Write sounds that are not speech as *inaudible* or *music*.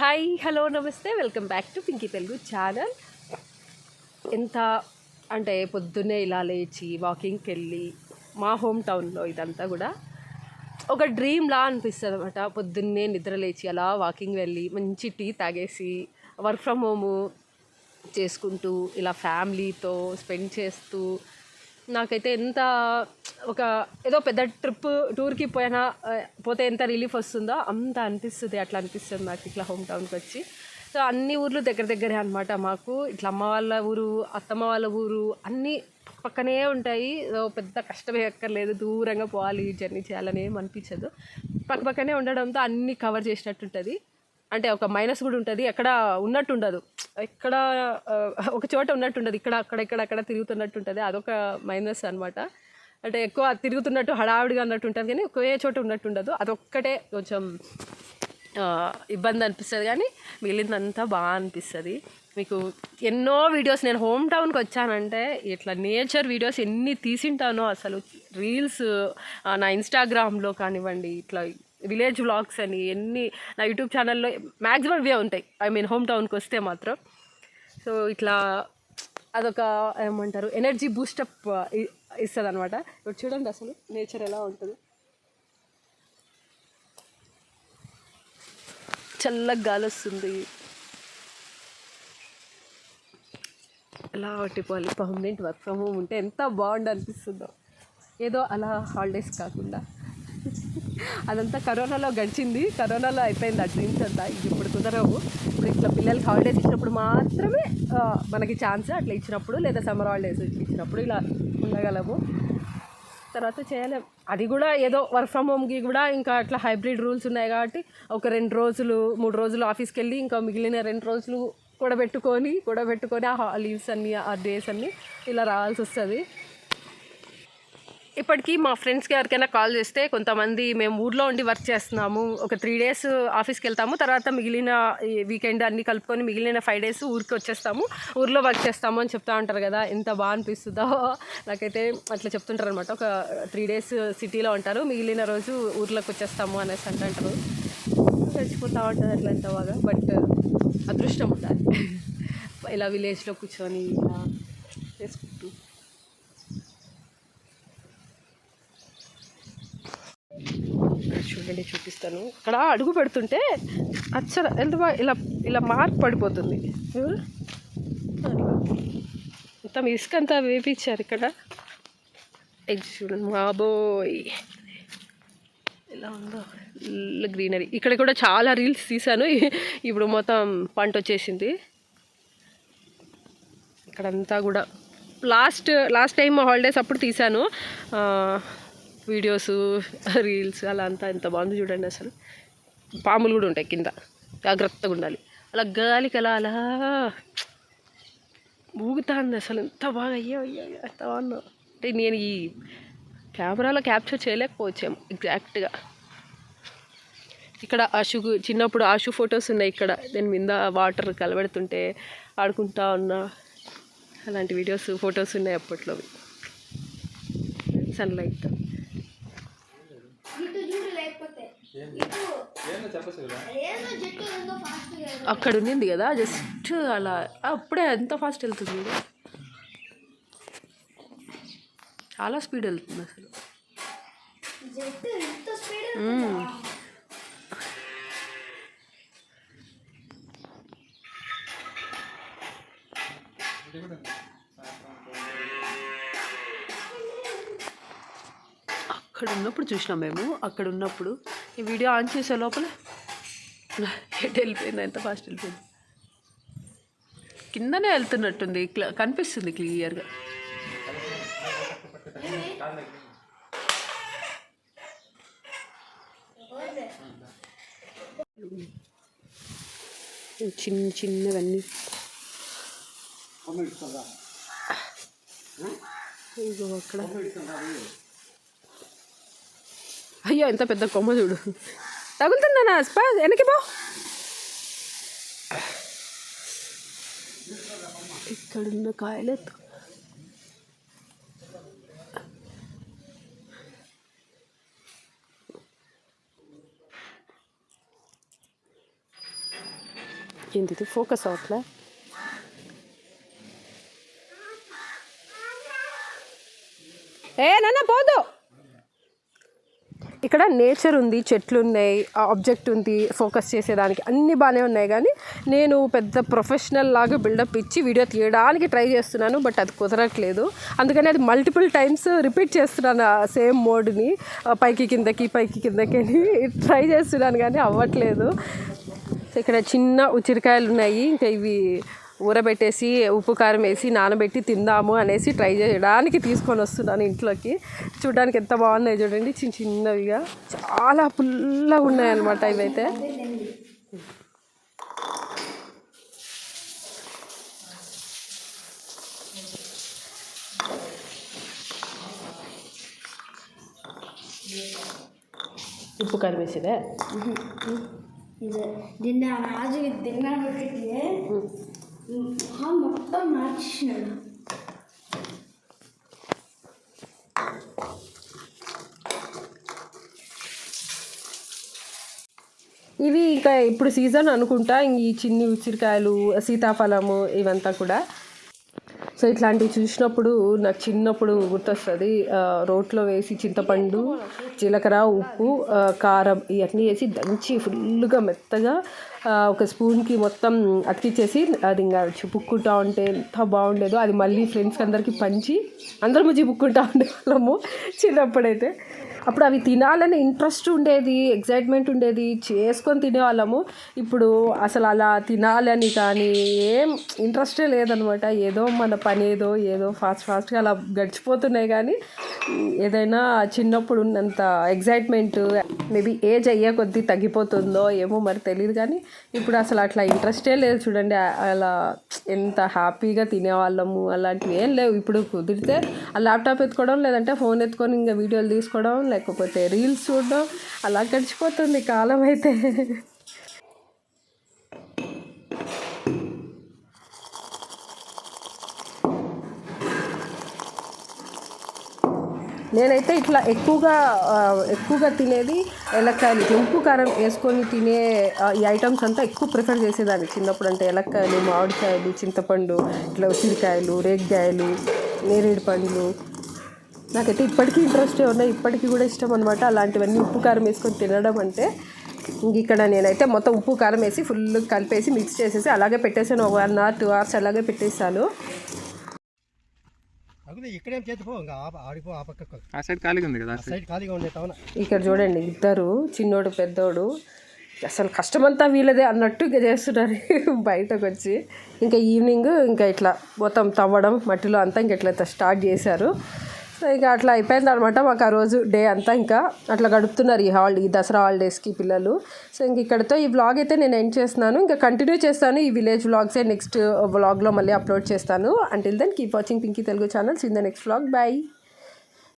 Hi hello నమస్తే. Welcome back to Pinky Telugu channel. ఎంత అంటే పొద్దున్నే ఇలా లేచి వాకింగ్కి వెళ్ళి మా హోమ్ టౌన్లో ఇదంతా కూడా ఒక డ్రీమ్లా అనిపిస్తుంది అనమాట పొద్దున్నే నిద్ర లేచి అలా వాకింగ్ వెళ్ళి మంచి టీ తాగేసి వర్క్ ఫ్రమ్ హోము చేసుకుంటూ ఇలా ఫ్యామిలీతో స్పెండ్ చేస్తూ నాకైతే ఎంత ఒక ఏదో పెద్ద ట్రిప్ టూర్కి పోయినా పోతే ఎంత రిలీఫ్ వస్తుందో అంత అనిపిస్తుంది అట్లా అనిపిస్తుంది నాకు ఇట్లా హోమ్ టౌన్కి వచ్చి. సో అన్ని ఊర్లు దగ్గర దగ్గరే అనమాట మాకు. ఇట్లా అమ్మ వాళ్ళ ఊరు అత్తమ్మ వాళ్ళ ఊరు అన్నీ పక్కనే ఉంటాయి. పెద్ద కష్టమే ఎక్కర్లేదు దూరంగా పోవాలి జర్నీ చేయాలని ఏం అనిపించదు. పక్క పక్కనే ఉండడంతో అన్నీ కవర్ చేసినట్టు ఉంటుంది అంటే ఒక మైనస్ కూడా ఉంటుంది. ఎక్కడ ఉన్నట్టు ఉండదు ఎక్కడ ఒక చోట ఉన్నట్టు ఉండదు ఇక్కడ అక్కడ ఇక్కడ అక్కడ తిరుగుతున్నట్టు ఉంటుంది అదొక మైనస్ అనమాట అంటే ఎక్కువ తిరుగుతున్నట్టు హడావిడిగా అన్నట్టు ఉంటుంది కానీ ఒకే చోట ఉన్నట్టు ఉండదు అదొక్కటే కొంచెం ఇబ్బంది అనిపిస్తుంది కానీ మిగిలిందంతా బాగా అనిపిస్తుంది. మీకు ఎన్నో వీడియోస్ నేను హోమ్ టౌన్కి వచ్చానంటే ఇట్లా నేచర్ వీడియోస్ ఎన్ని తీసింటానో అసలు రీల్స్ నా ఇన్స్టాగ్రామ్లో కానివ్వండి ఇట్లా విలేజ్ వ్లాగ్స్ అని ఎన్ని నా యూట్యూబ్ ఛానల్లో మ్యాక్సిమం ఇవే ఉంటాయి. ఐ మీన్ హోమ్ టౌన్కి వస్తే మాత్రం. సో ఇట్లా అదొక ఏమంటారు ఎనర్జీ బూస్టప్ ఇస్తుంది అనమాట ఇప్పుడు చూడండి అసలు నేచర్ ఎలా ఉంటుంది. చల్లగా గాలి వస్తుంది. ఎలా పట్టిపోవాలి? పర్మనెంట్ వర్క్ ఫ్రమ్ హోమ్ ఉంటే ఎంత బాగుండు అనిపిస్తుందో. ఏదో అలా హాలిడేస్ కాకుండా. అదంతా కరోనాలో గడిచింది. కరోనాలో అయిపోయింది ఆ డ్రీమ్స్ అంతా. ఇప్పుడు కుదరవు. ఇప్పుడు ఇట్లా పిల్లలకి హాలిడేస్ ఇచ్చినప్పుడు మాత్రమే మనకి ఛాన్స్ అట్లా ఇచ్చినప్పుడు లేదా సమ్మర్ హాలిడేస్ ఇచ్చినప్పుడు ఇలా ఉండగలము. తర్వాత చేయలేం. అది కూడా ఏదో వర్క్ ఫ్రమ్ హోమ్కి కూడా ఇంకా అట్లా హైబ్రిడ్ రూల్స్ ఉన్నాయి కాబట్టి ఒక రెండు రోజులు మూడు రోజులు ఆఫీస్కి వెళ్ళి ఇంకా మిగిలిన రెండు రోజులు కూడబెట్టుకొని కూడబెట్టుకొని ఆ లీవ్స్ అన్నీ ఆ డేస్ అన్నీ ఇలా రావాల్సి వస్తుంది. ఇప్పటికీ మా ఫ్రెండ్స్కి ఎవరికైనా కాల్ చేస్తే కొంతమంది మేము ఊర్లో ఉండి వర్క్ చేస్తున్నాము. ఒక త్రీ డేస్ ఆఫీస్కి వెళ్తాము. తర్వాత మిగిలిన వీకెండ్ అన్ని కలుపుకొని మిగిలిన ఫైవ్ డేస్ ఊరికి వచ్చేస్తాము. ఊర్లో వర్క్ చేస్తాము అని చెప్తా ఉంటారు కదా ఎంత బాగా అనిపిస్తుందో. నాకైతే అట్లా చెప్తుంటారు అనమాట ఒక త్రీ డేస్ సిటీలో ఉంటారు. మిగిలిన రోజు ఊర్లోకి వచ్చేస్తాము అనేసి అంటుంటారు. చచ్చిపోతూ ఉంటుంది అట్లా ఎంత బాగా. బట్ అదృష్టం ఉండాలి. *laughs* ఇలా విలేజ్లో కూర్చొని ఇలా చేసుకుంటూ వెళ్ళి చూపిస్తాను. అక్కడ అడుగు పెడుతుంటే అచ్చర ఎంత బాగా ఇలా ఇలా మార్క్ పడిపోతుంది. మొత్తం ఇసుక అంతా వేపించారు ఇక్కడ. ఇది చూడండి మాబోయ్ ఎలా ఉందో గ్రీనరీ. ఇక్కడ కూడా చాలా రీల్స్ తీశాను. ఇప్పుడు మొత్తం పంట వచ్చేసింది. ఇక్కడంతా కూడా. లాస్ట్ లాస్ట్ టైం హాలిడేస్ అప్పుడు తీశాను. వీడియోస్ రీల్స్ అలా అంతా ఎంత బాగుంది చూడండి అసలు. పాములు కూడా ఉంటాయి కింద. జాగ్రత్తగా ఉండాలి. అలా గాలికి అలా అలా. ఊగుతాంది అసలు. ఎంత బాగా అయ్యో అయ్యో ఎంత బాగుందో. అంటే నేను ఈ కెమెరాలో క్యాప్చర్ చేయలేకపోవచ్చాము ఎగ్జాక్ట్గా ఇక్కడ ఆశు చిన్నప్పుడు ఆశు ఫొటోస్ ఉన్నాయి ఇక్కడ. దీని మింద వాటర్ కలబెడుతుంటే ఆడుకుంటా ఉన్నా. అలాంటి వీడియోస్ ఫొటోస్ ఉన్నాయి అప్పట్లో సన్లైట్ ఇటు చూడు లేకపోతే ఇటు ఏదో జట్టు ఎంతో ఫాస్ట్ అక్కడ ఉండింది కదా జస్ట్ అలా అప్పుడే ఎంత ఫాస్ట్ వెళ్తుంది. చాలా స్పీడ్ వెళ్తుంది అసలు. జట్టు ఎంత అక్కడ ఉన్నప్పుడు చూసినాం మేము. అక్కడ ఉన్నప్పుడు ఈ వీడియో ఆన్ చేసే లోపల ఎటు వెళ్ళిపోయింది ఎంత ఫాస్ట్ వెళ్ళిపోయింది. కిందనే వెళ్తున్నట్టుంది కనిపిస్తుంది క్లియర్గా. చిన్న చిన్నవన్నీ. ఇగో అక్కడ. అయ్యో ఎంత పెద్ద కొమ్మ చూడు. తగులుతుందన్నా స్పా? వెనక్కి పో. ఇక్కడున్న కాయలు ఎత్తు. ఏంది ఫోకస్ అవట్లే ఏ నాన్న పోదు. ఇక్కడ నేచర్ ఉంది చెట్లు ఉన్నాయి ఆబ్జెక్ట్ ఉంది ఫోకస్ చేసేదానికి అన్నీ బాగానే ఉన్నాయి. కానీ నేను పెద్ద ప్రొఫెషనల్ లాగా బిల్డప్ ఇచ్చి వీడియో తీయడానికి ట్రై చేస్తున్నాను బట్ అది కుదరట్లేదు. అందుకని అది మల్టిపుల్ టైమ్స్ రిపీట్ చేస్తున్నాను ఆ సేమ్ మోడ్ని పైకి కిందకి పైకి కిందకి అని ట్రై చేస్తున్నాను కానీ అవ్వట్లేదు. సో ఇక్కడ చిన్న ఉచిరికాయలు ఉన్నాయి ఇంకా ఇవి ఊరబెట్టేసి ఉప్పు కారం వేసి నానబెట్టి తిందాము అనేసి ట్రై చేయడానికి తీసుకొని వస్తున్నాను ఇంట్లోకి. చూడడానికి ఎంత బాగున్నాయి చూడండి చిన్న చిన్నవిగా. చాలా పుల్లగా ఉన్నాయి అనమాట ఇవైతే. ఉప్పు కారం వేసేదే? ఇది దీన్ని ఆ రాజు తిన్నాను. పెట్టి మొత్తం మార్చేసినాడు ఇవి ఇంకా ఇప్పుడు సీజన్ అనుకుంటా ఇంక ఈ చిన్ని ఉసిరికాయలు సీతాఫలము ఇవంతా కూడా. సో ఇట్లాంటివి చూసినప్పుడు నాకు చిన్నప్పుడు గుర్తొస్తుంది. రోట్లో వేసి చింతపండు జీలకర్ర ఉప్పు కారం ఇవన్నీ వేసి దంచి ఫుల్గా మెత్తగా ఒక స్పూన్కి మొత్తం అతికిచ్చేసి అది ఇంకా చిపుక్కుంటా ఉంటే ఎంత బాగుండేదో అది మళ్ళీ ఫ్రెండ్స్కి అందరికీ పంచి అందరము చిపుక్కుంటా ఉండేవాళ్ళము చిన్నప్పుడైతే. అప్పుడు అవి తినాలని ఇంట్రెస్ట్ ఉండేది ఎగ్జైట్మెంట్ ఉండేది చేసుకొని తినేవాళ్ళము. ఇప్పుడు అసలు అలా తినాలని కానీ ఏం ఇంట్రెస్టే లేదనమాట. ఏదో మన పని ఏదో ఏదో ఫాస్ట్ ఫాస్ట్గా అలా గడిచిపోతున్నాయి కానీ ఏదైనా చిన్నప్పుడు ఉన్నంత ఎగ్జైట్మెంట్ మేబీ ఏజ్ అయ్యే కొద్దీ తగ్గిపోతుందో ఏమో మరి తెలియదు కానీ ఇప్పుడు అసలు అట్లా ఇంట్రెస్టే లేదు చూడండి. అలా ఎంత హ్యాపీగా తినేవాళ్ళము. అలాంటివి ఏం లేవు. ఇప్పుడు కుదిరితే ఆ ల్యాప్టాప్ ఎత్తుకోవడం లేదంటే ఫోన్ ఎత్తుకొని ఇంకా వీడియోలు తీసుకోవడం లేకపోతే రీల్స్ చూడడం అలా గడిచిపోతుంది కాలం అయితే. నేనైతే ఇట్లా ఎక్కువగా ఎక్కువగా తినేది ఎలక్కాయలు ఇట్లా ఉప్పు కారం వేసుకొని తినే ఈ ఐటమ్స్ అంతా ఎక్కువ ప్రిఫర్ చేసేదాన్ని. చిన్నప్పుడు అంటే ఎలక్కాయలు మామిడికాయలు చింతపండు ఇట్లా ఉసిరికాయలు రేగ్గాయలు నేరేడు పండ్లు నాకైతే ఇప్పటికీ ఇంట్రెస్టే ఉన్నాయి. ఇప్పటికీ కూడా ఇష్టం అనమాట అలాంటివన్నీ ఉప్పు కారం వేసుకొని తినడం అంటే ఇంక ఇక్కడ నేనైతే మొత్తం ఉప్పు కారం వేసి ఫుల్ కలిపేసి మిక్స్ చేసేసి అలాగే పెట్టేసాను. ఒక వన్ అవర్ టూ అవర్స్ అలాగే పెట్టేసాను అగులు ఇక్కడేం చేతిపో ఇంకా ఆప- ఆడిపో ఆ పక్కకు ఆ సైడ్ ఖాళీగా ఉంది కదా ఆ సైడ్. ఖాళీగా ఉండే టౌన్. ఇక్కడ చూడండి ఇద్దరు చిన్నోడు పెద్దోడు. అసలు కష్టమంతా వీళ్ళదే అన్నట్టు ఇక చేస్తున్నారు. *laughs* బయటకు వచ్చి ఇంకా ఈవినింగ్ ఇంకా ఇట్లా మొత్తం తవ్వడం మట్టిలో అంతా ఇంక ఇట్లా స్టార్ట్ చేశారు. ఇక అట్లా అయిపోయింది అనమాట మాకు ఆ రోజు డే అంతా ఇంకా అట్లా గడుపుతున్నారు ఈ హాలిడే ఈ దసరా హాలిడేస్కి పిల్లలు. సో ఇంక ఇక్కడతో ఈ వ్లాగ్ అయితే నేను ఎండ్ చేస్తున్నాను. ఇంకా కంటిన్యూ చేస్తాను ఈ విలేజ్ వ్లాగ్సే నెక్స్ట్ వ్లాగ్లో మళ్ళీ అప్లోడ్ చేస్తాను. Until then keep watching Pinky Telugu channels in the next vlog bye